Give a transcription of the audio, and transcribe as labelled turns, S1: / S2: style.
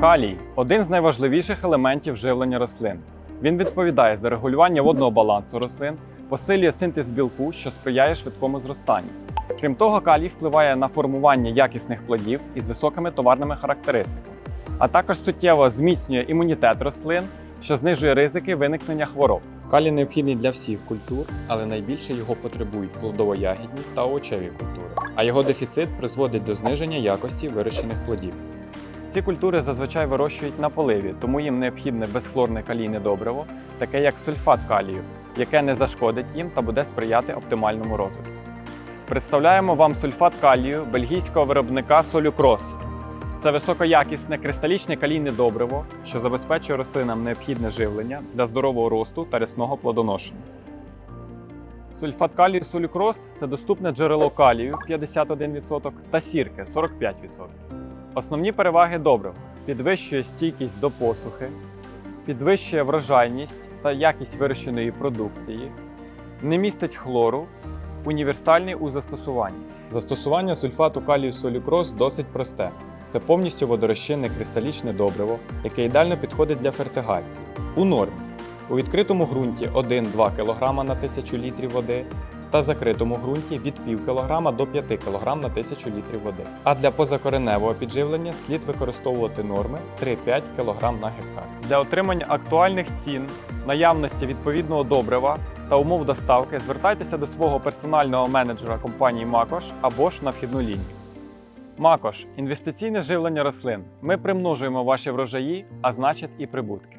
S1: Калій один з найважливіших елементів живлення рослин. Він відповідає за регулювання водного балансу рослин, посилює синтез білку, що сприяє швидкому зростанню. Крім того, калій впливає на формування якісних плодів із високими товарними характеристиками, а також суттєво зміцнює імунітет рослин, що знижує ризики виникнення хвороб. Калій необхідний для всіх культур, але найбільше його потребують плодово-ягідні та овочеві культури. А його дефіцит призводить до зниження якості вирощених плодів. Ці культури зазвичай вирощують на поливі, тому їм необхідне безхлорне калійне добриво, таке як сульфат калію, яке не зашкодить їм та буде сприяти оптимальному розвитку. Представляємо вам сульфат калію бельгійського виробника Солюкрос. Це високоякісне кристалічне калійне добриво, що забезпечує рослинам необхідне живлення для здорового росту та рясного плодоношення. Сульфат калію Солюкрос це доступне джерело калію 51% та сірки 45%. Основні переваги добрив підвищує стійкість до посухи, підвищує врожайність та якість вирощеної продукції, не містить хлору, універсальний у застосуванні. Застосування сульфату калію солюкрос досить просте. Це повністю водорозчинне кристалічне добриво, яке ідеально підходить для фертигації. У нормі у відкритому ґрунті 1-2 кг на 1000 літрів води та закритому ґрунті від пів кілограма до 5 кг на 1000 літрів води. А для позакореневого підживлення слід використовувати норми 3-5 кг на гектар. Для отримання актуальних цін, наявності відповідного добрива та умов доставки звертайтеся до свого персонального менеджера компанії Макош або ж на вхідну лінію. Макош інвестиційне живлення рослин. Ми примножуємо ваші врожаї, а значить і прибутки.